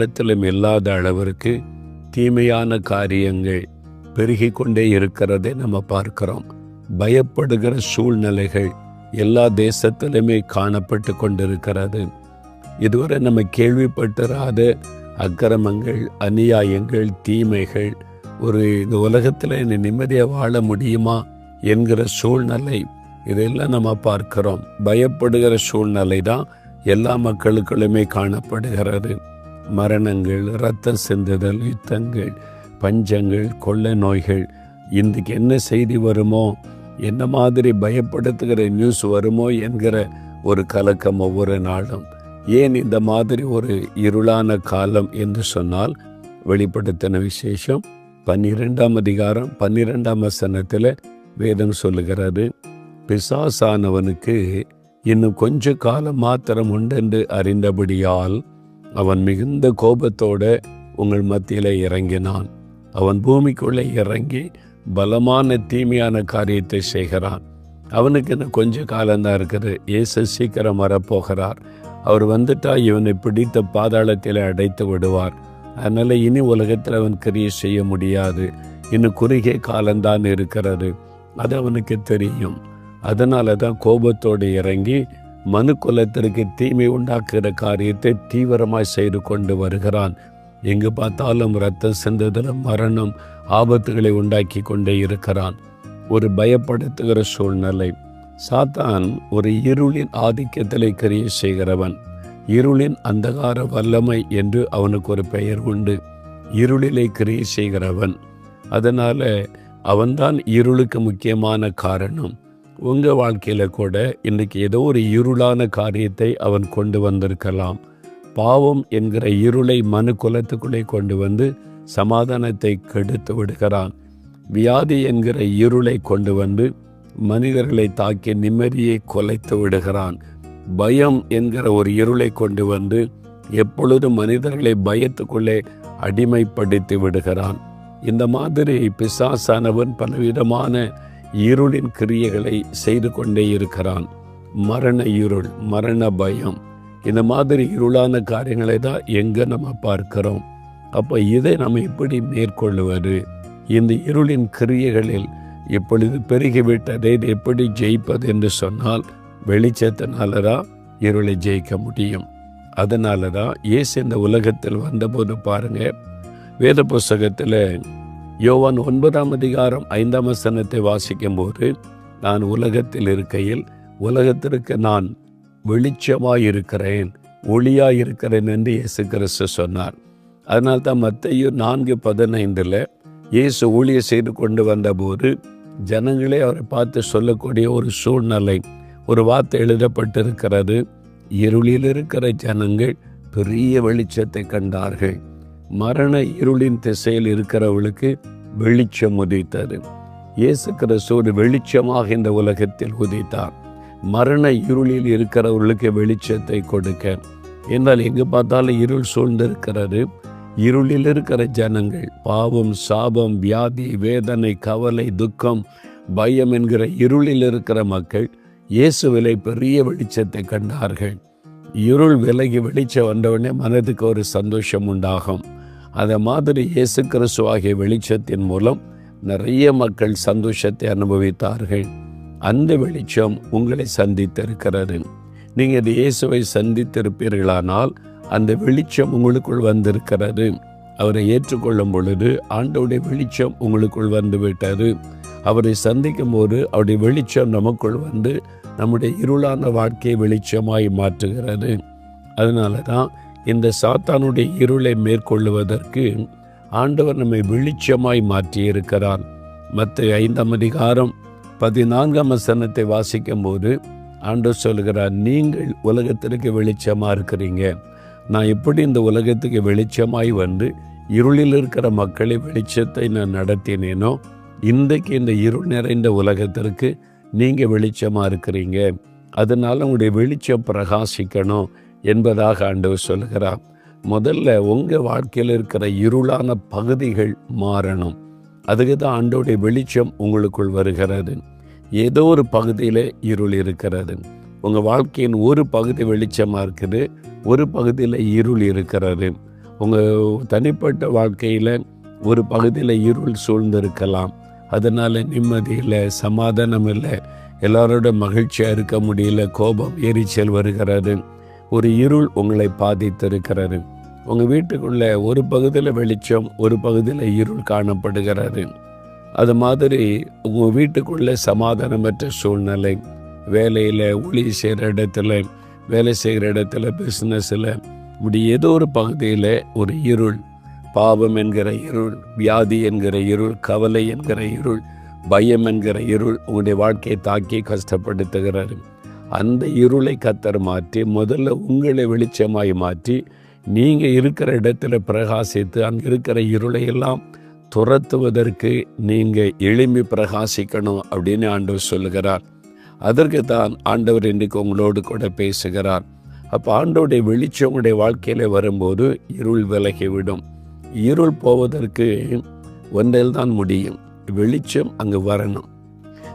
காலத்திலும் இல்லாத அளவிற்கு தீமையான காரியங்கள் பெருகி கொண்டே இருக்கிறதை நம்ம பார்க்கிறோம். பயப்படுகிற சூழ்நிலைகள் எல்லா தேசத்திலுமே காணப்பட்டு கொண்டிருக்கிறது. இதுவரை நம்ம கேள்விப்பட்டிராத அக்கிரமங்கள் அநியாயங்கள் தீமைகள் ஒரு இந்த உலகத்தில் என்னை நிம்மதியாக வாழ முடியுமா என்கிற சூழ்நிலை இதெல்லாம் நம்ம பார்க்கிறோம். பயப்படுகிற சூழ்நிலை தான் எல்லா மக்களுக்குள்ளுமே காணப்படுகிறது. மரணங்கள் இரத்தம் சிந்துதல் யுத்தங்கள் பஞ்சங்கள் கொள்ளை நோய்கள். இன்றைக்கு என்ன செய்தி வருமோ என்ன மாதிரி பயப்படுத்துகிற நியூஸ் வருமோ என்கிற ஒரு கலக்கம் ஒவ்வொரு நாளும். ஏன் இந்த மாதிரி ஒரு இருளான காலம் என்று சொன்னால் வெளிப்படுத்தின விசேஷம் பன்னிரெண்டாம் அதிகாரம் பன்னிரெண்டாம் வசனத்தில் வேதம் சொல்லுகிறது பிசாசானவனுக்கு இன்னும் கொஞ்ச காலம் மாத்திரம் உண்டென்று அறிந்தபடியால் அவன் மிகுந்த கோபத்தோடு உங்கள் மத்தியில் இறங்கினான். அவன் பூமிக்குள்ளே இறங்கி பலமான தீமையான காரியத்தை செய்கிறான். அவனுக்கு இன்னும் கொஞ்ச காலம்தான் இருக்குது. இயேசு சீக்கிரம் வரப்போகிறார். அவர் வந்துட்டா இவனை பிடித்த பாதாளத்தில் அடைத்து விடுவார். அதனால் இனி உலகத்தில் அவன் கிரியை செய்ய முடியாது. இன்னும் குறுகிய காலம்தான் இருக்கிறது. அது அவனுக்கு தெரியும். அதனால தான் கோபத்தோடு இறங்கி மனு குலத்திற்கு தீமை உண்டாக்குகிற காரியத்தை தீவிரமாய் செய்து கொண்டு வருகிறான். எங்கு பார்த்தாலும் ரத்தம் சிந்துதலும் மரணம் ஆபத்துகளை உண்டாக்கி கொண்டே இருக்கிறான். ஒரு பயப்படுத்துகிற சூழ்நிலை. சாத்தான் ஒரு இருளின் ஆதிக்கத்திலே கிரியை செய்கிறவன். இருளின் அந்தகார வல்லமை என்று அவனுக்கு ஒரு பெயர் உண்டு. இருளிலே கிரியை செய்கிறவன். அதனால் அவன்தான் இருளுக்கு முக்கியமான காரணம். உங்கள் வாழ்க்கையில் கூட இன்றைக்கி ஏதோ ஒரு இருளான காரியத்தை அவன் கொண்டு வந்திருக்கலாம். பாவம் என்கிற இருளை மனு குலத்துக்குள்ளே கொண்டு வந்து சமாதானத்தை கெடுத்து விடுகிறான். வியாதி என்கிற இருளை கொண்டு வந்து மனிதர்களை தாக்கி நிம்மதியை கொலைத்து விடுகிறான். பயம் என்கிற ஒரு இருளை கொண்டு வந்து எப்பொழுதும் மனிதர்களை பயத்துக்குள்ளே அடிமைப்படுத்தி விடுகிறான். இந்த மாதிரி பிசாசானவன் பலவிதமான இருளின் கிரியைகளை செய்து கொண்டே இருக்கிறான். மரண இருள் மரண பயம். இந்த மாதிரி இருளான காரியங்களை தான் எங்கே நம்ம பார்க்கிறோம். அப்போ இதை நம்ம எப்படி மேற்கொள்ளுவது இந்த இருளின் கிரியைகளில் இப்பொழுது பெருகிவிட்டதை எப்படி ஜெயிப்பது என்று சொன்னால் வெளிச்சத்தினால தான் இருளை ஜெயிக்க முடியும். அதனால தான் இயேசு இந்த உலகத்தில் வந்தபோது பாருங்க வேத புஸ்தகத்தில் யோவான் ஒன்பதாம் அதிகாரம் ஐந்தாம் வசனத்தை வாசிக்கும் போது நான் உலகத்தில் இருக்கையில் உலகத்திற்கு நான் வெளிச்சமாயிருக்கிறேன் இருக்கிறேன் இருக்கிறேன் என்று இயேசு கிறிஸ்து சொன்னார். அதனால் தான் மத்தையும் நான்கு பதினைந்தில் இயேசு ஊழிய செய்து கொண்டு வந்தபோது ஜனங்களே அவரை பார்த்து சொல்லக்கூடிய ஒரு சூழ்நிலை ஒரு வார்த்தை எழுதப்பட்டிருக்கிறது. இருளில் இருக்கிற ஜனங்கள் பெரிய வெளிச்சத்தை கண்டார்கள். மரண இருளின் திசையில் இருக்கிறவளுக்கு வெளிச்சம் உதித்தது. இயேசு கிறிஸ்து ஒரு வெளிச்சமாக இந்த உலகத்தில் உதித்தார். மரண இருளில் இருக்கிறவர்களுக்கு வெளிச்சத்தை கொடுக்க. என்றால் எங்கு பார்த்தாலும் இருள் சூழ்ந்திருக்கிறது. இருளில் இருக்கிற ஜனங்கள் பாவம் சாபம் வியாதி வேதனை கவலை துக்கம் பயம் என்கிற இருளில் இருக்கிற மக்கள் இயேசுவிலை பெரிய வெளிச்சத்தை கண்டார்கள். இருள் விலகி வெளிச்சம் வந்தவுடனே மனதுக்கு ஒரு சந்தோஷம் உண்டாகும். அதை மாதிரி இயேசு கிறிஸ்துவாகிய வெளிச்சத்தின் மூலம் நிறைய மக்கள் சந்தோஷத்தை அனுபவித்தார்கள். அந்த வெளிச்சம் உங்களை சந்தித்திருக்கிறது. நீங்கள் இந்த இயேசுவை சந்தித்திருப்பீர்களானால் அந்த வெளிச்சம் உங்களுக்குள் வந்திருக்கிறது. அவரை ஏற்றுக்கொள்ளும் பொழுது ஆண்டவுடைய வெளிச்சம் உங்களுக்குள் வந்து விட்டது அவரை சந்திக்கும் போது அவருடைய வெளிச்சம் நமக்குள் வந்து நம்முடைய இருளான வாழ்க்கையை வெளிச்சமாய் மாற்றுகிறது. அதனால தான் இந்த சாத்தானுடைய இருளை மேற்கொள்ளுவதற்கு ஆண்டவர் நம்மை வெளிச்சமாய் மாற்றியிருக்கிறார். மற்ற ஐந்தாம் அதிகாரம் பதினான்காம் வசனத்தை வாசிக்கும் போது ஆண்டவர் சொல்கிறார் நீங்கள் உலகத்திற்கு வெளிச்சமாக இருக்கிறீங்க. நான் எப்படி இந்த உலகத்துக்கு வெளிச்சமாய் வந்து இருளில் இருக்கிற மக்களை வெளிச்சத்தை நான் நடத்தினேனோ இன்றைக்கு இந்த இருள் நிறைந்த உலகத்திற்கு நீங்கள் வெளிச்சமாக இருக்கிறீங்க. அதனால் உங்களுடைய வெளிச்சம் பிரகாசிக்கணும். என்பதாக ஆண்டவர் சொல்கிறார் முதல்ல உங்கள் வாழ்க்கையில் இருக்கிற இருளான பகுதிகள் மாறணும். அதுக்கு தான் ஆண்டோடைய வெளிச்சம் உங்களுக்குள் வருகிறது. ஏதோ ஒரு பகுதியில் இருள் இருக்கிறது. உங்கள் வாழ்க்கையின் ஒரு பகுதி வெளிச்சமாக இருக்குது. ஒரு பகுதியில் இருள் இருக்கிறது. உங்கள் தனிப்பட்ட வாழ்க்கையில் ஒரு பகுதியில் இருள் சூழ்ந்திருக்கலாம். அதனால் நிம்மதி இல்லை சமாதானம் இல்லை எல்லாரோட மகிழ்ச்சியாக இருக்க முடியல கோபம் எரிச்சல் வருகிறது. ஒரு இருள் உங்களை பாதித்திருக்கிறது. உங்கள் வீட்டுக்குள்ளே ஒரு பகுதியில் வெளிச்சம் ஒரு பகுதியில் இருள் காணப்படுகிறது. அது மாதிரி உங்கள் வீட்டுக்குள்ளே சமாதானமற்ற சூழ்நிலை வேலையில் ஒளி செய்கிற இடத்துல வேலை செய்கிற இடத்துல பிஸ்னஸில் இப்படி ஏதோ ஒரு பகுதியில் ஒரு இருள் பாவம் என்கிற இருள் வியாதி என்கிற இருள் கவலை என்கிற இருள் பயம் என்கிற இருள் உங்களுடைய வாழ்க்கையை தாக்கி கஷ்டப்படுத்துகிறாரு அந்த இருளை கத்தர் மாற்றி முதல்ல உங்களை வெளிச்சமாய் மாற்றி நீங்கள் இருக்கிற இடத்துல பிரகாசித்து அங்கே இருக்கிற இருளையெல்லாம் துரத்துவதற்கு நீங்கள் எளிமை பிரகாசிக்கணும் அப்படின்னு ஆண்டவர் சொல்லுகிறார். அதற்கு தான் ஆண்டவர் இன்றைக்கு உங்களோடு கூட பேசுகிறார். அப்போ ஆண்டோடைய வெளிச்சம் உங்களுடைய வாழ்க்கையில் வரும்போது இருள் விலகிவிடும். இருள் போவதற்கு ஒன்றில் தான் முடியும். வெளிச்சம் அங்கே வரணும்.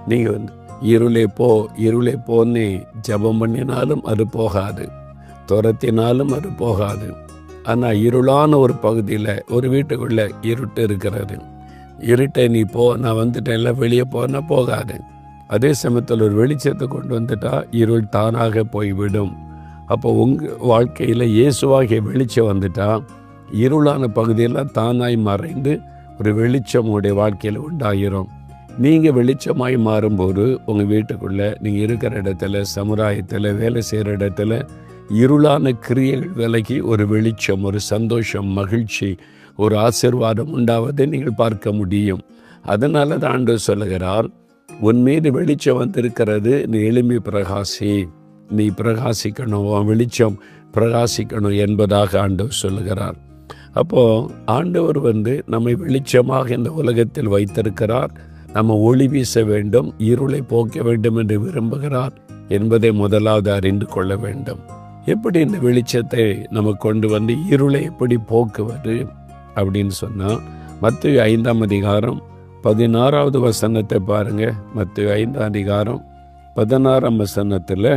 நீங்கள் வந்து இருளே போ இருளே போன்னு. ஜபம் பண்ணினாலும் அது போகாது. துரத்தினாலும் அது போகாது. ஆனால் இருளான ஒரு பகுதியில் ஒரு வீட்டுக்குள்ளே இருட்டு இருக்கிறது. இருட்டை நீ போ நான் வந்துட்டேன்ல வெளியே போனால் போகாது. அதே சமயத்தில் ஒரு வெளிச்சத்தை கொண்டு வந்துட்டா இருள் தானாக போய்விடும். அப்போ உங்கள் வாழ்க்கையில் இயேசுவாகிய வெளிச்சம் வந்துட்டா இருளான பகுதியெல்லாம் தானாய் மறைந்து ஒரு வெளிச்சம் உங்களுடைய வாழ்க்கையில் உண்டாகிறோம் நீங்கள் வெளிச்சமாய் மாறும்போது உங்கள் வீட்டுக்குள்ளே நீங்கள் இருக்கிற இடத்துல சமுதாயத்தில் வேலை செய்கிற இடத்துல இருளான கிரியைகள் விலகி ஒரு வெளிச்சம் ஒரு சந்தோஷம் மகிழ்ச்சி ஒரு ஆசிர்வாதம் உண்டாவதை நீங்கள் பார்க்க முடியும். அதனால தான் ஆண்டு சொல்லுகிறார் உன் மீது வெளிச்சம் வந்திருக்கிறது நீ எளிமை பிரகாசி. நீ பிரகாசிக்கணும் உன் வெளிச்சம் பிரகாசிக்கணும் என்பதாக ஆண்டவர் சொல்லுகிறார். அப்போது ஆண்டவர் வந்து நம்மை வெளிச்சமாக இந்த உலகத்தில் வைத்திருக்கிறார். நம்ம ஒளி வீச வேண்டும் இருளை போக்க வேண்டும் என்று விரும்புகிறார் என்பதை முதலாவது அறிந்து கொள்ள வேண்டும். எப்படி இந்த வெளிச்சத்தை நம்ம கொண்டு வந்து இருளை எப்படி போக்குவது அப்படின்னு சொன்னால் மற்ற ஐந்தாம் அதிகாரம் பதினாறாவது வசனத்தை பாருங்க. மற்ற ஐந்தாம் அதிகாரம் பதினாறாம் வசனத்தில்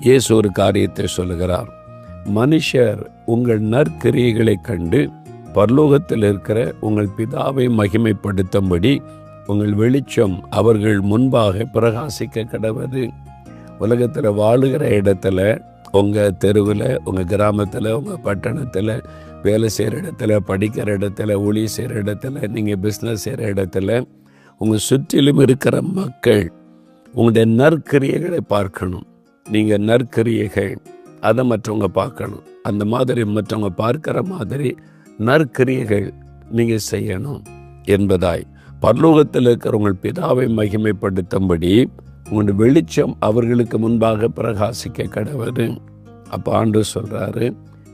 இயேசு ஒரு காரியத்தை சொல்லுகிறார். மனுஷர் உங்கள் நற்கிரியைகளை கண்டு பரலோகத்தில் இருக்கிற உங்கள் பிதாவை மகிமைப்படுத்தும்படி உங்கள் வெளிச்சம் அவர்கள் முன்பாக பிரகாசிக்க கிடவது உலகத்தில் வாழுகிற இடத்துல உங்கள் தெருவில் உங்கள் கிராமத்தில் உங்கள் பட்டணத்தில் வேலை செய்கிற இடத்துல படிக்கிற இடத்துல ஒளி செய்கிற இடத்துல நீங்கள் பிஸ்னஸ் செய்கிற இடத்துல உங்கள் சுற்றிலும் இருக்கிற மக்கள் உங்களுடைய நற்கிரியைகளை பார்க்கணும். நீங்கள் நற்கிரியைகள் அதை மற்றவங்க பார்க்கணும். அந்த மாதிரி மற்றவங்க பார்க்குற மாதிரி நற்கிரியைகள் நீங்கள் செய்யணும் என்பதாய். பரலோகத்தில் இருக்கிறவங்கள் பிதாவை மகிமைப்படுத்தும்படி உங்களுடைய வெளிச்சம் அவர்களுக்கு முன்பாக பிரகாசிக்க கடவுது அப்போ ஆண்டு சொல்கிறாரு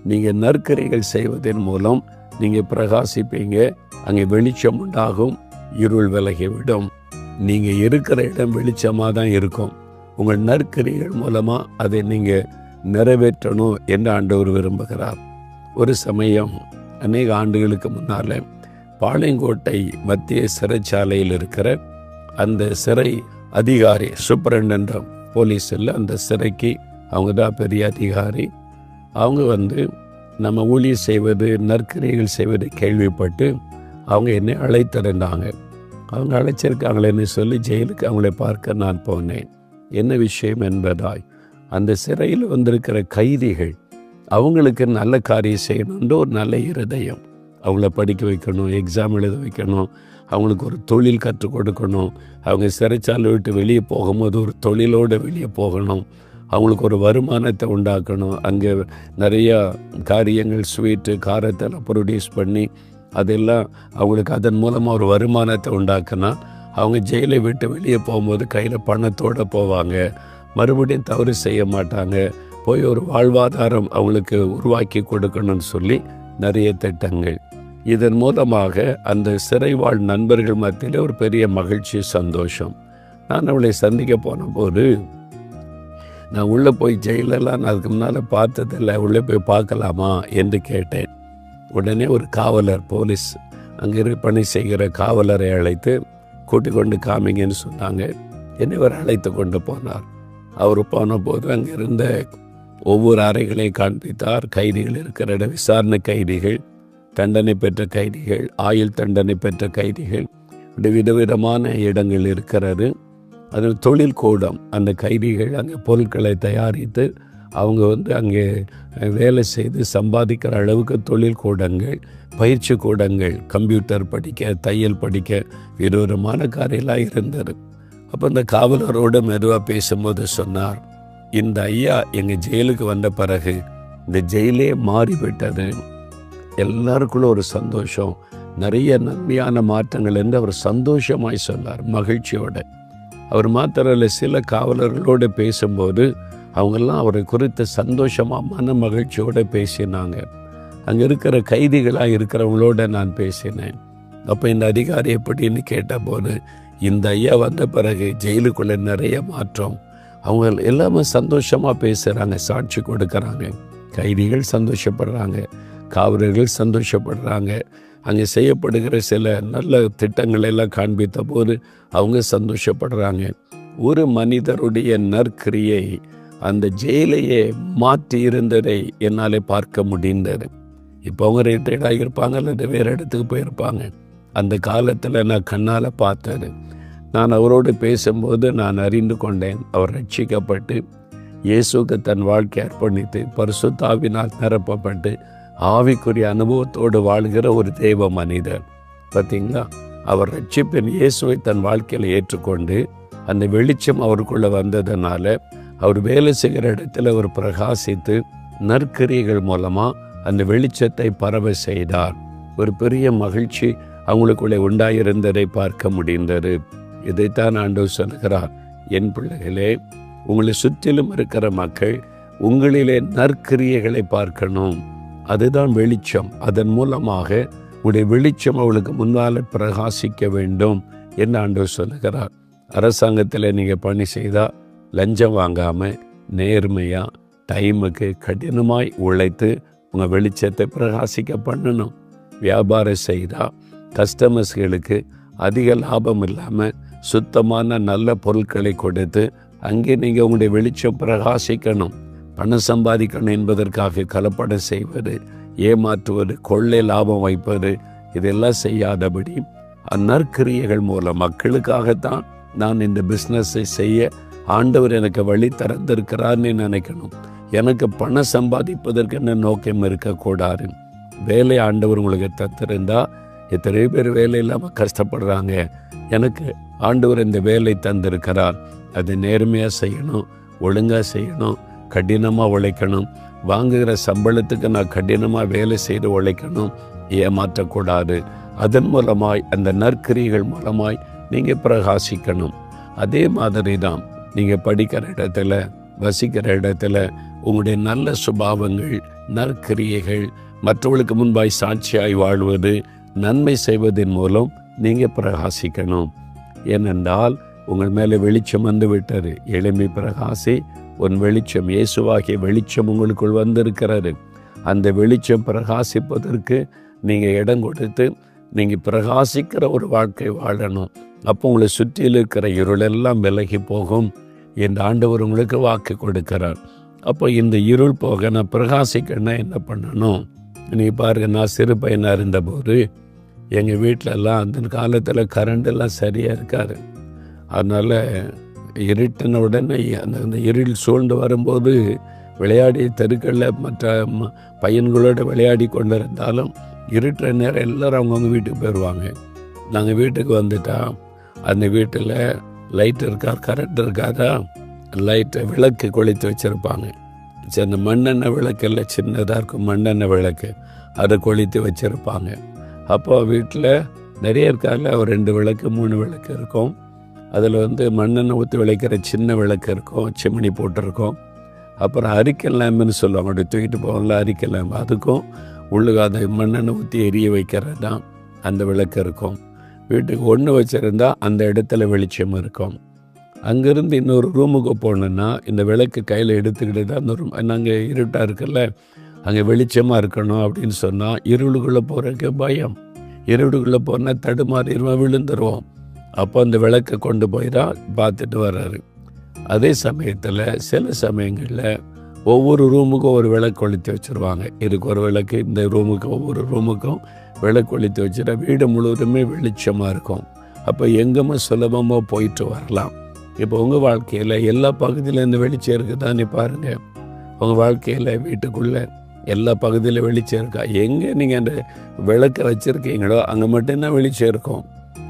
நீங்கள் நற்கரைகள் செய்வதன் மூலம் நீங்கள் பிரகாசிப்பீங்க அங்கே வெளிச்சம் உண்டாகும் இருள் விலகிவிடும். நீங்கள் இருக்கிற இடம் வெளிச்சமாக தான் இருக்கும். உங்கள் நற்கரிகள் மூலமாக அதை நீங்கள் நிறைவேற்றணும் என்று ஆண்டவர் விரும்புகிறார். ஒரு சமயம் அநேக ஆண்டுகளுக்கு முன்னால் பாளையங்கோட்டை மத்திய சிறைச்சாலையில் இருக்கிற அந்த சிறை அதிகாரி சூப்பரண்டம் போலீஸில் அந்த சிறைக்கு அவங்க தான் பெரிய அதிகாரி. அவங்க வந்து நம்ம ஊழியர் செய்வது நற்கரைகள் செய்வது கேள்விப்பட்டு அவங்க என்னை அழைத்திருந்தாங்க. அவங்க அழைச்சிருக்காங்களேன்னு சொல்லி ஜெயிலுக்கு அவங்களை பார்க்க நான் போனேன். என்ன விஷயம் என்பதாய் அந்த சிறையில் வந்திருக்கிற கைதிகள் அவங்களுக்கு நல்ல காரியம் செய்யணுன்ற ஒரு நல்ல இருதயம். அவங்கள படிக்க வைக்கணும் எக்ஸாம் எழுத வைக்கணும் அவங்களுக்கு ஒரு தொழில் கற்றுக் கொடுக்கணும். அவங்க சிறைச்சாலை விட்டு வெளியே போகும்போது ஒரு தொழிலோடு வெளியே போகணும். அவங்களுக்கு ஒரு வருமானத்தை உண்டாக்கணும். அங்கே நிறையா காரியங்கள் ஸ்வீட்டு காரத்தெல்லாம் ப்ரொடியூஸ் பண்ணி அதெல்லாம் அவங்களுக்கு அதன் மூலமாக ஒரு வருமானத்தை உண்டாக்குனா அவங்க ஜெயிலை விட்டு வெளியே போகும்போது கையில் பணத்தோடு போவாங்க. மறுபடியும் தவறு செய்ய மாட்டாங்க. போய் ஒரு வாழ்வாதாரம் அவங்களுக்கு உருவாக்கி கொடுக்கணும்னு சொல்லி நிறைய திட்டங்கள். இதன் மூலமாக அந்த சிறைவாழ் நண்பர்கள் மத்தியில் ஒரு பெரிய மகிழ்ச்சி சந்தோஷம். நான் அவளை சந்திக்க போன போது நான் உள்ளே போய் ஜெயிலெல்லாம் நான் அதுக்கு முன்னால் பார்த்ததில்ல உள்ளே போய் பார்க்கலாமா என்று கேட்டேன். உடனே ஒரு காவலர் போலீஸ் அங்கே பணி செய்கிற காவலரை அழைத்து கூட்டி கொண்டு காமிங்கன்னு சொன்னாங்க. என்னை அவர் அழைத்து கொண்டு போனார். அவர் போன போது அங்கே இருந்த ஒவ்வொரு அறைகளையும் காண்பித்தார். கைதிகள் இருக்கிற இடம் விசாரணை கைதிகள். தண்டனை பெற்ற கைதிகள் ஆயுள் தண்டனை பெற்ற கைதிகள் இப்படி விதவிதமான இடங்கள் இருக்கிறது. அது தொழில் கூடம் அந்த கைதிகள் அங்கே பொருட்களை தயாரித்து அவங்க வந்து அங்கே வேலை செய்து சம்பாதிக்கிற அளவுக்கு தொழில் கூடங்கள் பயிற்சி கூடங்கள் கம்ப்யூட்டர் படிக்க தையல் படிக்க விதவிதமான காரியெல்லாம் இருந்தது. அப்போ இந்த காவலரோடு மெதுவாக பேசும்போது சொன்னார் இந்த ஐயா எங்கள் ஜெயிலுக்கு வந்த பிறகு இந்த ஜெயிலே மாறிவிட்டது. எல்லாருக்குள்ள ஒரு சந்தோஷம். நிறைய நன்மையான மாற்றங்கள் என்று அவர் சந்தோஷமாய் சொன்னார் மகிழ்ச்சியோட. அவர் மாத்திரல்ல சில காவலர்களோடு பேசும்போது அவங்கெல்லாம் அவரை குறித்து சந்தோஷமாக மன மகிழ்ச்சியோடு பேசினாங்க. அங்கே இருக்கிற கைதிகளாக இருக்கிறவங்களோட நான் பேசினேன். அப்போ இந்த அதிகாரி எப்படின்னு கேட்டபோது இந்த ஐயா வந்த பிறகு ஜெயிலுக்குள்ளே நிறைய மாற்றம். அவங்க எல்லாமே சந்தோஷமாக பேசுகிறாங்க சாட்சி கொடுக்குறாங்க. கைதிகள் சந்தோஷப்படுறாங்க. காவலர்கள் சந்தோஷப்படுறாங்க. அங்கே செய்யப்படுகிற சில நல்ல திட்டங்களை எல்லாம் காண்பித்த போது அவங்க சந்தோஷப்படுறாங்க. ஒரு மனிதருடைய நற்கிரியை அந்த ஜெயிலையே மாற்றி இருந்ததை என்னாலே பார்க்க முடிந்தது. இப்போ அவங்க ரிட்டையர்டாக இருப்பாங்க அல்லது வேறு இடத்துக்கு போயிருப்பாங்க. அந்த காலத்தில் நான் கண்ணால் பார்த்தது. நான் அவரோடு பேசும்போது நான் அறிந்து கொண்டேன். அவர் ரட்சிக்கப்பட்டு இயேசுக்கு தன் வாழ்க்கை அர்ப்பணித்து பரிசுத்தாவினால் நிரப்பப்பட்டு ஆவிக்குரிய அனுபவத்தோடு வாழ்கிற ஒரு தெய்வ மனிதர். பார்த்தீங்களா அவர் ரட்சிப்பின் இயேசுவை தன் வாழ்க்கையில் ஏற்றுக்கொண்டு அந்த வெளிச்சம் அவருக்குள்ளே வந்ததுனால அவர் வேலை செய்கிற இடத்துல அவர் பிரகாசித்து நற்கிரியைகள் மூலமாக அந்த வெளிச்சத்தை பரவ செய்தார். ஒரு பெரிய மகிழ்ச்சி அவங்களுக்குள்ளே உண்டாயிருந்ததை பார்க்க முடிந்தது. இதைத்தான் ஆண்டவர் சொல்கிறார் என் பிள்ளைகளே உங்களை சுற்றிலும் இருக்கிற மக்கள் உங்களிலே நற்கிரியைகளை பார்க்கணும். அதுதான் வெளிச்சம். அதன் மூலமாக உடைய வெளிச்சம் அவளுக்கு முன்னால் பிரகாசிக்க வேண்டும் என்று ஆண்டவர் சொல்லுகிறார். அரசாங்கத்தில் நீங்கள் பணி செய்தால் லஞ்சம் வாங்காமல் நேர்மையாக டைமுக்கு கடினமாய் உழைத்து உங்கள் வெளிச்சத்தை பிரகாசிக்க பண்ணணும். வியாபாரம் செய்தால் கஸ்டமர்ஸ்களுக்கு அதிக லாபம் இல்லாமல் சுத்தமான நல்ல பொருட்களை கொடுத்து அங்கே நீங்கள் உங்களுடைய வெளிச்சம் பிரகாசிக்கணும். பணம் சம்பாதிக்கணும் என்பதற்காக கலப்படம் செய்வது ஏமாற்றுவது கொள்ளை லாபம் வைப்பது இதெல்லாம் செய்யாதபடி அந்நற்கிரியைகள் மூலம் மக்களுக்காகத்தான் நான் இந்த பிஸ்னஸை செய்ய ஆண்டவர் எனக்கு வழி திறந்திருக்கிறார்னு நினைக்கணும். எனக்கு பணம் சம்பாதிப்பதற்கு என்ன நோக்கம் இருக்கக்கூடாது? வேலை ஆண்டவர் உங்களுக்கு தத்திருந்தா எத்தனை பேர் வேலை இல்லாமல் கஷ்டப்படுறாங்க. எனக்கு ஆண்டவர் இந்த வேலை தந்திருக்கிறார். அதை நேர்மையாக செய்யணும் ஒழுங்காக செய்யணும். கடினமாக உழைக்கணும். வாங்குகிற சம்பளத்துக்கு நான் கடினமாக வேலை செய்து உழைக்கணும். ஏமாற்றக்கூடாது. அதன் மூலமாய் அந்த நற்கிரிகள் மூலமாய் நீங்கள் பிரகாசிக்கணும். அதே மாதிரி தான் நீங்கள் படிக்கிற இடத்துல வசிக்கிற இடத்துல உங்களுடைய நல்ல சுபாவங்கள் நற்கிரியைகள் மற்றவர்களுக்கு முன்பாய் சாட்சியாய் வாழ்வது நன்மை செய்வதன் மூலம் நீங்கள் பிரகாசிக்கணும். ஏனென்றால் உங்கள் மேலே வெளிச்சம் வந்து விட்டது. எளிமை பிரகாசி உன் வெளிச்சம் இயேசுவாகிய வெளிச்சம் உங்களுக்குள் வந்திருக்கிறாரு அந்த வெளிச்சம் பிரகாசிப்பதற்கு நீங்கள் இடம் கொடுத்து நீங்கள் பிரகாசிக்கிற ஒரு வாழ்க்கை வாழணும். அப்போ உங்களை சுற்றியில் இருக்கிற இருளெல்லாம் விலகி போகும் என்று ஆண்டவர் உங்களுக்கு வாக்கு கொடுக்கிறார். அப்போ இந்த இருள் போக நான் பிரகாசிக்கணும்னா என்ன பண்ணணும்? நீ பாருங்க நான் சிறு பையனாக இருந்தபோது எங்கள் வீட்டிலலாம் அந்த காலத்தில் கரண்டெல்லாம் சரியாக இருக்காது. அதனால் இருட்டின உடனே அந்த அந்த இருள் சூழ்ந்து வரும்போது விளையாடி தெருக்களில் மற்ற பையன்களோடு விளையாடி கொண்டு இருந்தாலும் இருட்டுற நேரம் எல்லோரும் அவங்கவுங்க வீட்டுக்கு போயிடுவாங்க நாங்கள் வீட்டுக்கு வந்துட்டால் அந்த வீட்டில் லைட் இருக்கா கரண்ட் இருக்காதா? லைட்டை விளக்கு கொளித்து வச்சுருப்பாங்க. சரி அந்த மண்ணெண்ணெய் விளக்கெல்லாம் சின்னதாக இருக்கும் மண்ணெண்ணெய் விளக்கு. அதை கொளித்து வச்சுருப்பாங்க. அப்போ வீட்டில் நிறைய இருக்கால ஒரு ரெண்டு விளக்கு மூணு விளக்கு இருக்கும். அதில் வந்து மண்ணெண்ணெய் ஊற்றி விளைக்கிற சின்ன விளக்கு இருக்கும் சிம்னி போட்டிருக்கோம். அப்புறம் அரிக்கல் லேம்புன்னு சொல்லுவாங்க. அப்படி தூக்கிட்டு போகல அரிக்கல் லேம்பு. அதுக்கும் உள்ளுக்கு அதை மண்ணெண்ணெய் ஊற்றி எரிய வைக்கிறது தான் அந்த விளக்கு இருக்கும். வீட்டுக்கு ஒன்று வச்சுருந்தா அந்த இடத்துல வெளிச்சம் இருக்கும். அங்கேருந்து இன்னொரு ரூமுக்கு போகணுன்னா இந்த விளக்கு கையில் எடுத்துக்கிட்டு தான் அந்த ரூம். நாங்கள் இருட்டாக இருக்குல்ல. அங்கே வெளிச்சமாக இருக்கணும் அப்படின்னு சொன்னால் இருளுக்குள்ளே போகிறதுக்கு பயம். இருளுக்குள்ளே போனால் தடுமாறிடுவோம் விழுந்துருவோம். அப்போ அந்த விளக்கை கொண்டு போய் தான் பார்த்துட்டு வர்றாரு. அதே சமயத்தில் சில சமயங்களில் ஒவ்வொரு ரூமுக்கும் ஒரு விளக்கு கொளுத்தி வச்சுருவாங்க. இதுக்கு ஒரு விளக்கு இந்த ரூமுக்கு ஒவ்வொரு ரூமுக்கும் விளக்கு கொளுத்தி வச்சுட்டா வீடு முழுவதுமே வெளிச்சமாக இருக்கும். அப்போ எங்கேயுமே சுலபமாக போயிட்டு வரலாம். இப்போ உங்கள் வாழ்க்கையில் எல்லா பகுதியில் இந்த வெளிச்சம் தானே பாருங்கள் உங்கள் வாழ்க்கையில் வீட்டுக்குள்ளே எல்லா பகுதியிலும் வெளிச்சம் இருக்கா? எங்கே நீங்கள் அந்த விளக்கை வச்சுருக்கீங்களோ அங்கே மட்டும்தான் வெளிச்சம் இருக்கும்.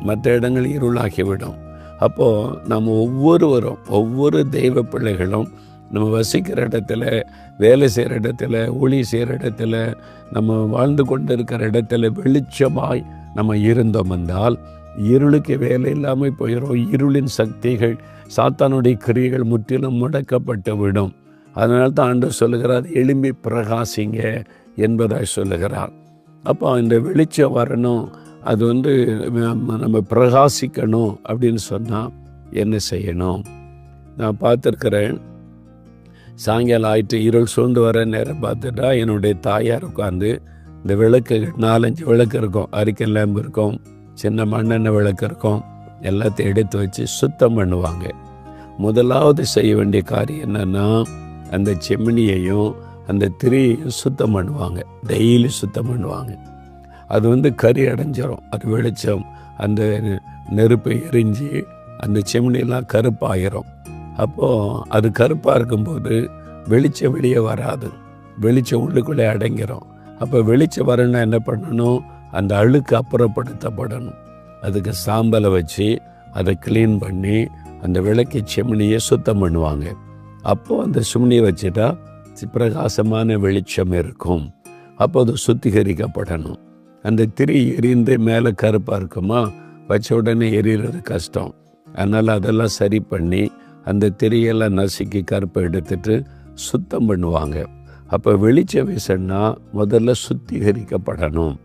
மற்ற இடங்கள் இருளாகிவிடும். அப்போது நம்ம ஒவ்வொருவரும் ஒவ்வொரு தெய்வ பிள்ளைகளும் நம்ம வசிக்கிற இடத்துல வேலை செய்கிற இடத்துல ஒளி செய்கிற இடத்துல நம்ம வாழ்ந்து கொண்டு இருக்கிற இடத்துல வெளிச்சமாய் நம்ம இருந்தோம் என்றால் இருளுக்கு வேலை இல்லாமல் போயிடும் இருளின் சக்திகள் சாத்தானுடைய கிரியைகள் முற்றிலும் முடக்கப்பட்டு விடும். அதனால தான் ஆண்டு சொல்லுகிறார் எளிமை பிரகாசிங்க என்பதாய் சொல்லுகிறார். அப்போ இந்த வெளிச்சம் வரணும். அது வந்து நம்ம- நம்ம பிரகாசிக்கணும் அப்படின்னு சொன்னால் என்ன செய்யணும்? நான் பார்த்துருக்குறேன். சாயங்காலம் ஆயிட்டு இருள் சூழ்ந்து வர நேரம் பார்த்துட்டா என்னுடைய தாயார் உட்காந்து இந்த விளக்கு நாலஞ்சு விளக்கு இருக்கும். அரிக்கன் லேம்பு இருக்கும் சின்ன மண்ணெண்ணெய் விளக்கு இருக்கும் எல்லாத்தையும் எடுத்து வச்சு சுத்தம் பண்ணுவாங்க. முதலாவது செய்ய வேண்டிய காரியம் என்னென்னா அந்த செமினியையும் அந்த திரியையும் சுத்தம் பண்ணுவாங்க. டெய்லி சுத்தம் பண்ணுவாங்க. அது வந்து கறி அடைஞ்சிரும். அது வெளிச்சம் அந்த நெருப்பை எரிஞ்சு அந்த செமினியெல்லாம் கருப்பாயிரும். அப்போது அது கருப்பாக இருக்கும்போது வெளிச்சம் வெளியே வராது. வெளிச்சம் உள்ளுக்குள்ளே அடங்கிரும். அப்போ வெளிச்சம் வரணும்னா என்ன பண்ணணும்? அந்த அழுக்கு அப்புறப்படுத்தப்படணும். அதுக்கு சாம்பலை வச்சு அதை க்ளீன் பண்ணி அந்த விளக்கு செமினியை சுத்தம் பண்ணுவாங்க. அப்போது அந்த சுமனியை வச்சுட்டா பிரகாசமான வெளிச்சம் இருக்கும். அப்போ அது சுத்திகரிக்கப்படணும். அந்த திரி எரிந்து மேலே கருப்பாக இருக்குமா? வச்ச உடனே எரியறது கஷ்டம். அதனால் அதெல்லாம் சரி பண்ணி அந்த திரியெல்லாம் நசுக்கி கருப்பை எடுத்துட்டு சுத்தம் பண்ணுவாங்க. அப்போ வெளிச்சம் வீசன்னா முதல்ல சுத்திகரிக்கப்படணும்.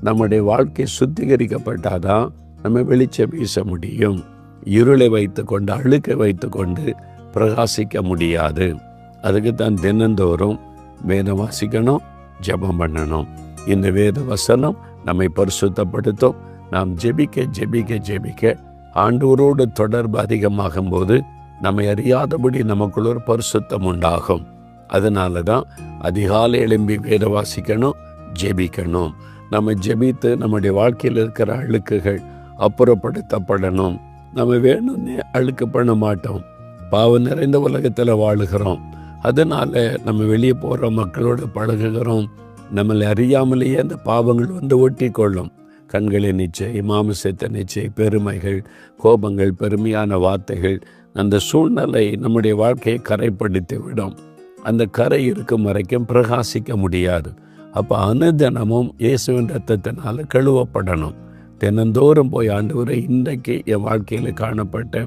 நம்முடைய வாழ்க்கை சுத்திகரிக்கப்பட்டாதான் நம்ம வெளிச்சம் வீச முடியும். இருளை வைத்துக்கொண்டு அழுக்கை வைத்துக்கொண்டு பிரகாசிக்க முடியாது. அதுக்கு தான் தினந்தோறும் வேதம் வாசிக்கணும் ஜபம் பண்ணணும். இந்த வேத வசனம் நம்மை பரிசுத்தப்படுத்தும். நாம் ஜெபிக்க ஜெபிக்க ஜெபிக்க ஆண்டவரோடு தொடர்பு அதிகமாகும் போது நம்மை அறியாதபடி நமக்குள்ள ஒரு பரிசுத்தம் உண்டாகும். அதனால தான் அதிகாலை எழும்பி வேத வாசிக்கணும் ஜெபிக்கணும். நம்ம ஜெபித்து நம்முடைய வாழ்க்கையில் இருக்கிற அழுக்குகள் அப்புறப்படுத்தப்படணும். நம்ம வேணும்னே அழுக்கு பண்ண மாட்டோம். பாவம் நிறைந்த உலகத்தில் வாழுகிறோம். அதனால நம்ம வெளியே போகிற மக்களோடு பழகுகிறோம். நம்மளை அறியாமலேயே அந்த பாவங்கள் வந்து ஒட்டி கொள்ளும் கண்களின் நிச்சை மாமிசத்த நிச்சை பெருமைகள் கோபங்கள் பெருமையான வார்த்தைகள் அந்த சூழ்நிலை நம்முடைய வாழ்க்கையை கரைப்படுத்தி விடும். அந்த கரை இருக்கும் வரைக்கும் பிரகாசிக்க முடியாது. அப்போ அனுதினமும் இயேசுவின் ரத்தத்தினால் கழுவப்படணும். தினந்தோறும் போய் ஆண்டவரை இன்றைக்கு என் வாழ்க்கையில் காணப்பட்ட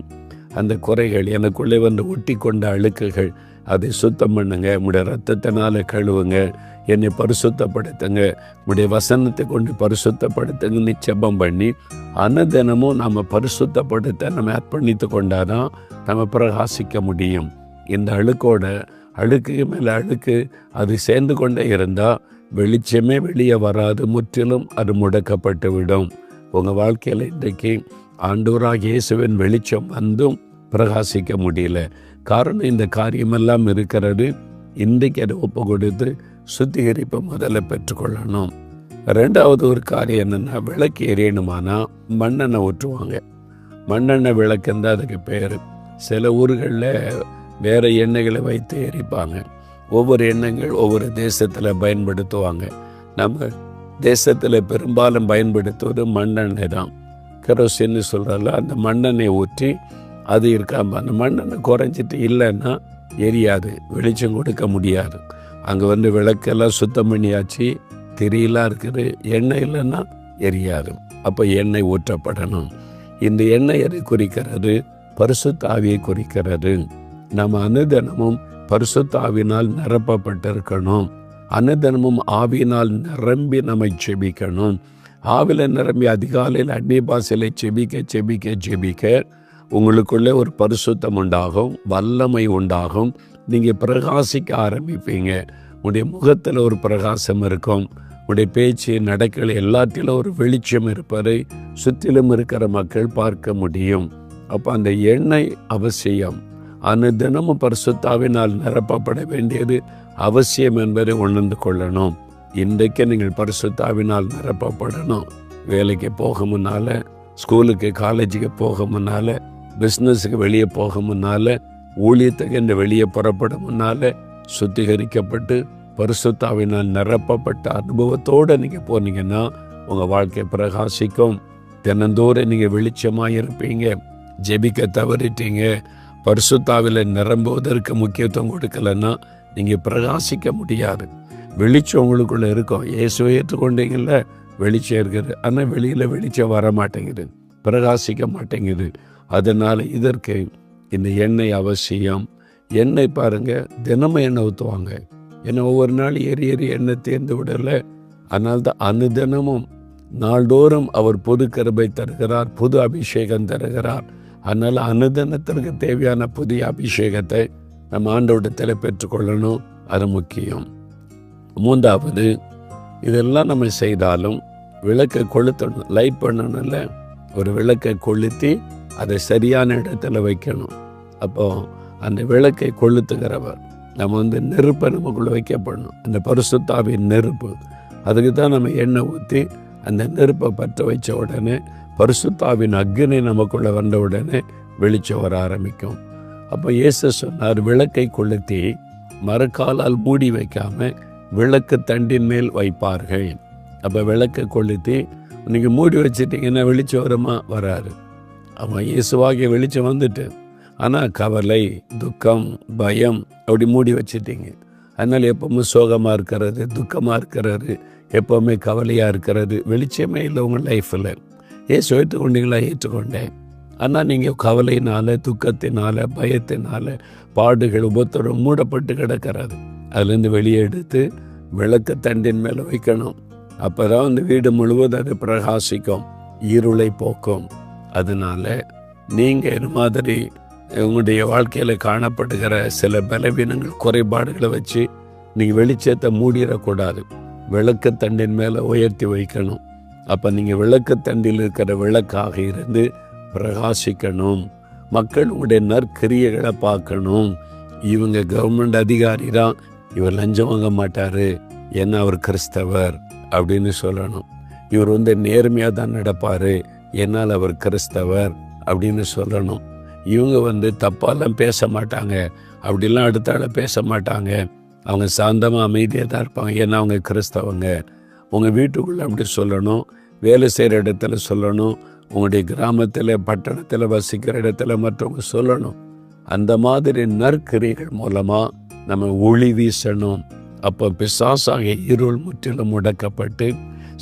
அந்த குறைகள் எனக்குள்ளே வந்து ஒட்டி கொண்ட அழுக்குகள் அதை சுத்தம் பண்ணுங்க. உடைய ரத்தத்தினால கழுவுங்க. என்னை பரிசுத்தப்படுத்துங்க. உடைய வசனத்தை கொண்டு பரிசுத்தப்படுத்துங்கன்னு செபம் பண்ணி அன்னதினமும் நம்ம பரிசுத்தப்படுத்த நம்ம அர்ப்பணித்து கொண்டாதான் நம்ம பிரகாசிக்க முடியும். இந்த அழுக்கோட அழுக்கு மேலே அழுக்கு அது சேர்ந்து கொண்டே இருந்தால் வெளிச்சமே வெளியே வராது. முற்றிலும் அது முடக்கப்பட்டு விடும். உங்கள் வாழ்க்கையில் இன்றைக்கு ஆண்டூராக இயேசுவின் வெளிச்சம் வந்தும் பிரகாசிக்க முடியல. காரணம் இந்த காரியமெல்லாம் இருக்கிறது. இன்றைக்கு அதை ஒப்பு கொடுத்து சுத்திகரிப்பை முதல்ல பெற்றுக்கொள்ளணும். ரெண்டாவது ஒரு காரியம் என்னென்னா விளக்கு எரியணுமானா மண்ணெண்ணெய் ஊற்றுவாங்க. மண்ணெண்ணெய் விளக்குன்னு அதுக்கு பேர். சில ஊர்களில் வேறு எண்ணெய்களை வைத்து எரிப்பாங்க. ஒவ்வொரு எண்ணெய்கள் ஒவ்வொரு தேசத்தில் பயன்படுத்துவாங்க. நம்ம தேசத்தில் பெரும்பாலும் பயன்படுத்துவது மண்ணெண்ணெய் தான். கெரோசின்னு சொல்கிறல அந்த மண்ணெண்ணெய் ஊற்றி அது இருக்காம அந்த மண்ணெண்ண குறைஞ்சிட்டு இல்லைன்னா எரியாது வெளிச்சம் கொடுக்க முடியாது. அங்கே வந்து விளக்கெல்லாம் சுத்தம் பண்ணியாச்சு திரியெல்லாம் இருக்குது எண்ணெய் இல்லைன்னா எரியாது. அப்போ எண்ணெய் ஊற்றப்படணும். இந்த எண்ணெய் எதை குறிக்கிறது? பரிசுத்தாவியை குறிக்கிறது. நம்ம அனுதினமும் பரிசுத்தாவினால் நிரப்பப்பட்டிருக்கணும். அனுதினமும் ஆவியினால் நிரம்பி நம்மை செபிக்கணும் ஆவில நிரம்பி அதிகாலையில் அன்னி பாசையில் செபிக்க செபிக்க செபிக்க உங்களுக்குள்ளே ஒரு பரிசுத்தம் உண்டாகும் வல்லமை உண்டாகும். நீங்கள் பிரகாசிக்க ஆரம்பிப்பீங்க. உடைய முகத்தில் ஒரு பிரகாசம் இருக்கும். உடைய பேச்சு நடக்கல் எல்லாத்திலும் ஒரு வெளிச்சம் இருப்பதை சுற்றிலும் இருக்கிற மக்கள் பார்க்க முடியும். அப்போ அந்த எண்ணெய் அவசியம். அனுதினமும் பரிசுத்தாவினால் நிரப்பப்பட வேண்டியது அவசியம் என்பதை உணர்ந்து கொள்ளணும். இன்றைக்கு நீங்கள் பரிசுத்தாவினால் நிரப்பப்படணும். வேலைக்கு போக முன்னால் ஸ்கூலுக்கு காலேஜுக்கு போக முன்னால் பிஸ்னஸுக்கு வெளியே போக முன்னால் ஊழியத்துக்கு என்று வெளியே புறப்பட முன்னால் சுத்திகரிக்கப்பட்டு பரிசுத்தாவினால் நிரப்பப்பட்ட அனுபவத்தோடு நீங்கள் போனீங்கன்னா உங்கள் வாழ்க்கை பிரகாசிக்கும். தினந்தோறும் நீங்கள் வெளிச்சமாக இருப்பீங்க ஜெபிக்க தவறிட்டீங்க பரிசுத்தாவில் நிரம்புவதற்கு முக்கியத்துவம் கொடுக்கலன்னா நீங்கள் பிரகாசிக்க முடியாது. வெளிச்சம் உங்களுக்குள்ளே இருக்கும். இயேசுவை ஏற்றுக்கொண்டீங்கள வெளிச்சம் இருக்குது ஆனால் வெளியில் வெளிச்சம் வர மாட்டேங்குது பிரகாசிக்க மாட்டேங்குது. அதனால் இதற்கு இந்த எண்ணெய் அவசியம். எண்ணெய் பாருங்கள் தினமும் எண்ணெய் ஊற்றுவாங்க ஏன்னா ஒவ்வொரு நாள் ஏறி ஏறி எண்ணெய் தேர்ந்து விடலை. அதனால தான் அனுதினமும் நாள்தோறும் அவர் பொது கருபை தருகிறார் புது அபிஷேகம் தருகிறார். அதனால் அனுதினத்திற்கு தேவையான புதிய அபிஷேகத்தை நம்ம ஆண்டவட்டத்தில் பெற்றுக்கொள்ளணும் அது முக்கியம். மூன்றாவது இதெல்லாம் நம்ம செய்தாலும் விளக்கை கொளுத்தணும். லைட் பண்ணணும்ல. ஒரு விளக்கை கொளுத்தி அதை சரியான இடத்துல வைக்கணும். அப்போ அந்த விளக்கை கொளுத்துகிறவர் நம்ம வந்து நெருப்பை நமக்குள்ளே வைக்கப்படணும். அந்த பரிசுத்தாவின் நெருப்பு. அதுக்கு தான் நம்ம எண்ணெய் ஊற்றி அந்த நெருப்பை பற்ற வச்ச உடனே பரிசுத்தாவின் அக்னி நமக்குள்ளே வந்த உடனே வெளிச்சம் வர ஆரம்பிக்கும். அப்போ இயேசு சொன்னார் விளக்கை கொளுத்தி மரக்காலால் மூடி வைக்காம விளக்கு தண்டின் மேல் வைப்பார்கள். அப்போ விளக்கை கொளுத்தி நீங்கள் மூடி வச்சிட்டிங்கன்னா வெளிச்சம் வருமா? வராது அவன் இயேசுவாகிய வெளிச்சம் வந்துட்டு. ஆனால் கவலை துக்கம் பயம் அப்படி மூடி வச்சுட்டீங்க. அதனால் எப்பவுமே சோகமாக இருக்கிறது துக்கமாக இருக்கிறது எப்போவுமே கவலையாக இருக்கிறது வெளிச்சமே இல்லை உங்கள் லைஃப்பில் ஏசு ஏற்றுக்கொண்டீங்களா ஏற்றுக்கொண்டேன். ஆனால் நீங்கள் கவலையினால துக்கத்தினால பயத்தினால பாடுகள் உபத்திரம் மூடப்பட்டு கிடக்கிறது. அதுலேருந்து வெளியே எடுத்து விளக்கு தண்டின் மேலே வைக்கணும். அப்போ தான் அந்த வீடு முழுவதும் அது பிரகாசிக்கும். இருளை போக்கும். அதனால் நீங்கள் இது மாதிரி உங்களுடைய வாழ்க்கையில் காணப்படுகிற சில பலவீனங்கள் குறைபாடுகளை வச்சு நீங்கள் வெளிச்சத்தை மூடிடக்கூடாது. விளக்கு தண்டின் மேலே உயர்த்தி வைக்கணும். அப்போ நீங்கள் விளக்கு தண்டில் இருக்கிற விளக்காக இருந்து பிரகாசிக்கணும். மக்கள் உங்களுடைய நற்கிரியைகளை பார்க்கணும். இவங்க கவர்மெண்ட் அதிகாரி தான். இவர் லஞ்சம் வாங்க மாட்டார். ஏன்னா அவர் கிறிஸ்தவர் அப்படின்னு சொல்லணும். இவர் வந்து நேர்மையாக தான் நடப்பார். என்னால் அவர் கிறிஸ்தவர் அப்படின்னு சொல்லணும். இவங்க வந்து தப்பாலாம் பேச மாட்டாங்க. அப்படிலாம் அடுத்த பேச மாட்டாங்க. அவங்க சாந்தமாக அமைதியாக தான் இருப்பாங்க. ஏன்னா அவங்க கிறிஸ்தவங்க. உங்கள் வீட்டுக்குள்ளே அப்படி சொல்லணும். வேலை செய்கிற இடத்துல சொல்லணும். உங்களுடைய கிராமத்தில் பட்டணத்தில் வசிக்கிற இடத்துல மற்றவங்க சொல்லணும். அந்த மாதிரி நற்கிரிகள் மூலமாக நம்ம ஒளி வீசணும். அப்போ பிசாசாக இருள் முற்றிலும் முடக்கப்பட்டு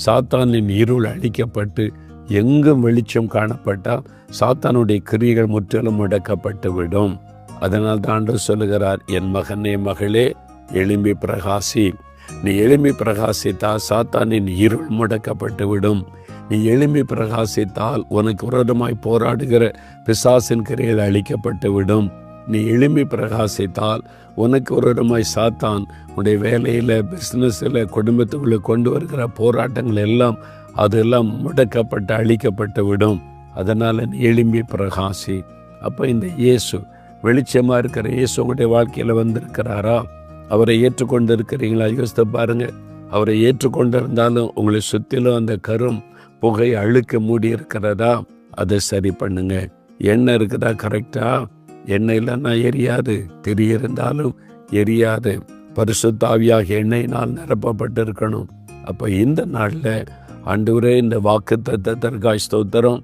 சாத்தானின் இருள் அழிக்கப்பட்டு எங்கும் வெளிச்சம் காணப்பட்டால் சாத்தானுடைய கிரியைகள் முற்றிலும் முடக்கப்பட்டு விடும் அதனால் தான் சொல்லுகிறார் என் மகனே மகளே எழும்பி பிரகாசி. நீ எலும்பி பிரகாசித்தால் சாத்தானின் இருள் முடக்கப்பட்டு விடும் நீ எலும்பி பிரகாசித்தால் உனக்கு விரோதமாய் போராடுகிற பிசாசின் கிரையில் அழிக்கப்பட்டு விடும் நீ எலும்பி பிரகாசித்தால் உனக்கு விரோதமாய் சாத்தான் உன்னுடைய வேலையில் பிஸ்னஸில் குடும்பத்துக்குள்ளே கொண்டு வருகிற போராட்டங்கள் எல்லாம் அதெல்லாம் முடக்கப்பட்டு அழிக்கப்பட்டு விடும். அதனால் நீ எழும்பி பிரகாசி. அப்போ இந்த இயேசு வெளிச்சமாக இருக்கிற இயேசு உங்களுடைய வாழ்க்கையில் வந்திருக்கிறாரா? அவரை ஏற்றுக்கொண்டு இருக்கிறீங்களா யோசித்து பாருங்கள் அவரை ஏற்றுக்கொண்டிருந்தாலும் உங்களை சுற்றிலும் அந்த கரும் புகை அழுக்க மூடி இருக்கிறதா? அதை சரி பண்ணுங்க. எண்ணெய் இருக்குதா? கரெக்டா எண்ணெய் இல்லைன்னா எரியாது. திரி இருந்தாலும் எரியாது பரிசுத்தாவியாக எண்ணெயினால் நிரப்பப்பட்டு இருக்கணும் அப்போ இந்த நாளில் ஆண்டவரே இந்த வாக்கு தத்தத்திற்காக ஸ்தோத்திரம்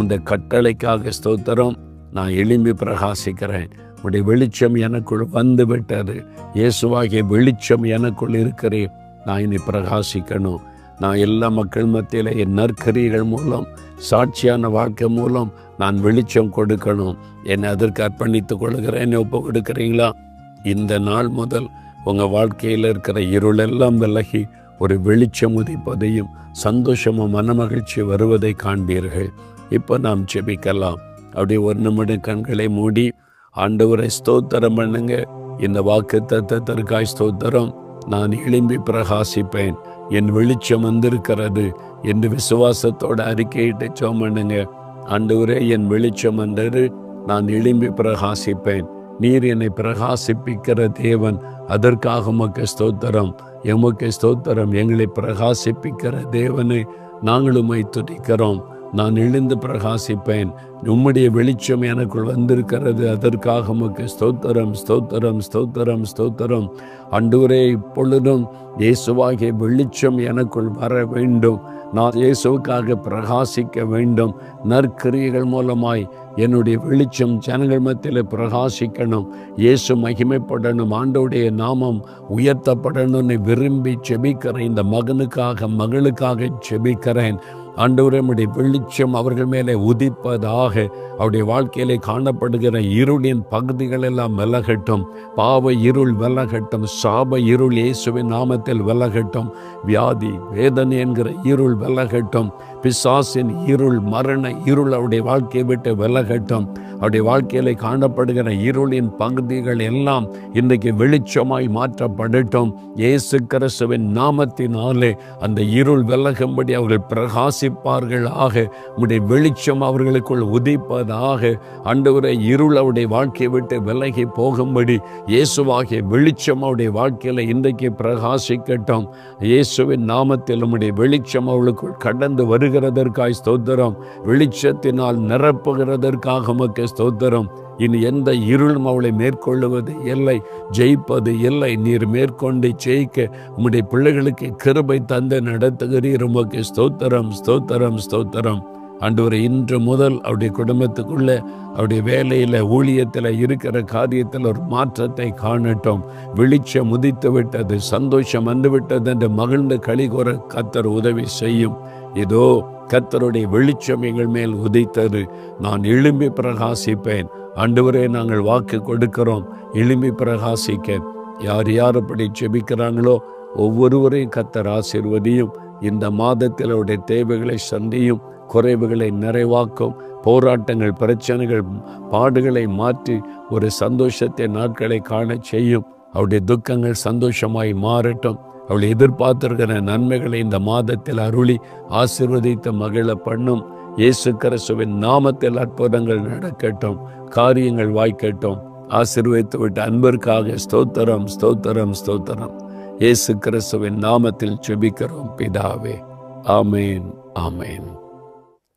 இந்த கட்டளைக்காக ஸ்தோத்திரம் நான் எழும்பி பிரகாசிக்கிறேன். உடைய வெளிச்சம் எனக்குள் வந்து விட்டது இயேசுவாகிய வெளிச்சம் எனக்குள் இருக்கிறேன் நான் இனி பிரகாசிக்கணும். நான் எல்லா மக்கள் மத்தியில் என் நற்கரிகள் மூலம் சாட்சியான வாழ்க்கை மூலம் நான் வெளிச்சம் கொடுக்கணும். என்னை அதற்கு அர்ப்பணித்துக் கொள்கிறேன். என்னை ஒப்பு கொடுக்குறீங்களா இந்த நாள் முதல் உங்கள் வாழ்க்கையில் இருக்கிற இருளெல்லாம் விலகி ஒரு வெளிச்சம் உதிப்பதையும் சந்தோஷமும் மனமகிழ்ச்சி வருவதை காண்பீர்கள். இப்போ நாம் ஜெபிக்கலாம். அப்படியே ஒரு நிமிடம் கண்களை மூடி ஆண்டவரை ஸ்தோத்திரம் பண்ணுங்க. இந்த வாக்கு தத்தத்திற்காய் ஸ்தோத்திரம். நான் எழும்பி பிரகாசிப்பேன். என் வெளிச்சம் வந்திருக்கிறது. என்று விசுவாசத்தோட அறிக்கையிட்டு சோம் பண்ணுங்க. ஆண்டவரே என் வெளிச்சம் வந்தது. நான் எழும்பி பிரகாசிப்பேன். நீர் என்னை பிரகாசிப்பிக்கிற தேவன். அதற்காக உமக்கு ஸ்தோத்திரம். எமக்கு ஸ்தோத்திரம். எங்களை பிரகாசிப்பிக்கிற தேவனை நாங்கள் உம்மை நான் எழுந்து பிரகாசிப்பேன். உம்முடைய வெளிச்சம் எனக்குள் வந்திருக்கிறது. அதற்காக உமக்கு ஸ்தோத்திரம் ஸ்தோத்திரம் ஸ்தோத்திரம் ஸ்தோத்திரம். அன்றுவரே இப்பொழுதும் இயேசுவாகிய வெளிச்சம் எனக்குள் வர வேண்டும். நான் இயேசுவுக்காக பிரகாசிக்க வேண்டும். நற்கிரியைகள் மூலமாய் என்னுடைய வெளிச்சம் ஜனங்கள் மத்தியில் பிரகாசிக்கணும். இயேசு மகிமைப்படணும். ஆண்டோடைய நாமம் உயர்த்தப்படணும்னு விரும்பி செபிக்கிறேன் இந்த மகனுக்காக மகளுக்காக செபிக்கிறேன். ஆண்டவரமுடைய வெளிச்சம் அவர்கள் மேலே உதிப்பதாக அவருடைய வாழ்க்கையிலே காணப்படுகிற இருளின் பகுதிகள் எல்லாம் விலகட்டும். பாவ இருள் விலகட்டும். சாப இருள் இயேசுவின் நாமத்தில் விலகட்டும். வியாதி வேதனை என்கிற இருள் விலகட்டும். பிசாசின் இருள் மரண இருள் அவருடைய வாழ்க்கையை விட்டு விலகட்டும். அவருடைய வாழ்க்கையில் காணப்படுகிற இருளின் பகுதிகள் எல்லாம் இன்றைக்கு வெளிச்சமாய் மாற்றப்படட்டும். இயேசு கிறிஸ்துவின் நாமத்தினாலே அந்த இருள் விலகும்படி அவர்கள் பிரகாசிப்பார்கள் ஆக உடைய வெளிச்சம் அவர்களுக்குள் உதிப்பதாக. அண்டவரை இருள் அவருடைய வாழ்க்கையை விட்டு விலகி போகும்படி இயேசுவாகிய வெளிச்சம் அவருடைய வாழ்க்கையில் இன்றைக்கு பிரகாசிக்கட்டும். இயேசுவின் நாமத்தில் உடைய வெளிச்சம் அவளுக்குள் கடந்து வருகிறதற்காய் ஸ்தோத்திரம். வெளிச்சத்தினால் நிரப்புகிறதற்காக உமக்கு ஸ்தோத்திரம். இனி எந்த இருளும் அவளை மேற்கொள்ளுவது இல்லை. ஜெயிப்பது இல்லை. நீர் மேற்கொண்டு ஜெயிக்க உம்முடைய பிள்ளைகளுக்கு கிருபை தந்து நடத்துகிறீர். உமக்கு ஸ்தோத்திரம் ஸ்தோத்திரம் ஸ்தோத்திரம். ஆண்டவரை இன்று முதல் அவருடைய குடும்பத்துக்குள்ளே அவருடைய வேலையில் ஊழியத்தில் இருக்கிற காரியத்தில் ஒரு மாற்றத்தை காணட்டும். வெளிச்சம் உதித்து விட்டது சந்தோஷம் வந்துவிட்டது என்று மகிழ்ந்து கழிகூற கத்தர் உதவி செய்யும். இதோ கத்தருடைய வெளிச்சம் எங்கள் மேல் உதைத்தது. நான் எழும்பி பிரகாசிப்பேன். ஆண்டவரே நாங்கள் வாக்கு கொடுக்கிறோம். எழும்பி பிரகாசிக்க. யார் யார் அப்படி செபிக்கிறாங்களோ ஒவ்வொருவரையும் கத்தர் ஆசிர்வதியும் இந்த மாதத்தில் அவருடைய தேவைகளை சந்தியும் குறைவுகளை நிறைவாக்கும் போராட்டங்கள் பிரச்சனைகள் பாடுகளை மாற்றி ஒரு சந்தோஷத்தை நாட்களை காண செய்யும். அவருடைய துக்கங்கள் சந்தோஷமாய் மாறட்டும். அவள் எதிர்பார்த்திருக்கிற நன்மைகளை இந்த மாதத்தில் அருளி ஆசிர்வதித்த மகிழ பண்ணும். இயேசு கிறிஸ்துவின் நாமத்தில் அற்புதங்கள் நடக்கட்டும் காரியங்கள் வாய்க்கட்டும். ஆசிர்வதித்து விட்டு அன்பிற்காக ஸ்தோத்திரம் ஸ்தோத்திரம் ஸ்தோத்திரம். இயேசு கிறிஸ்துவின் நாமத்தில் செபிக்கிறோம் பிதாவே. ஆமேன் ஆமேன்.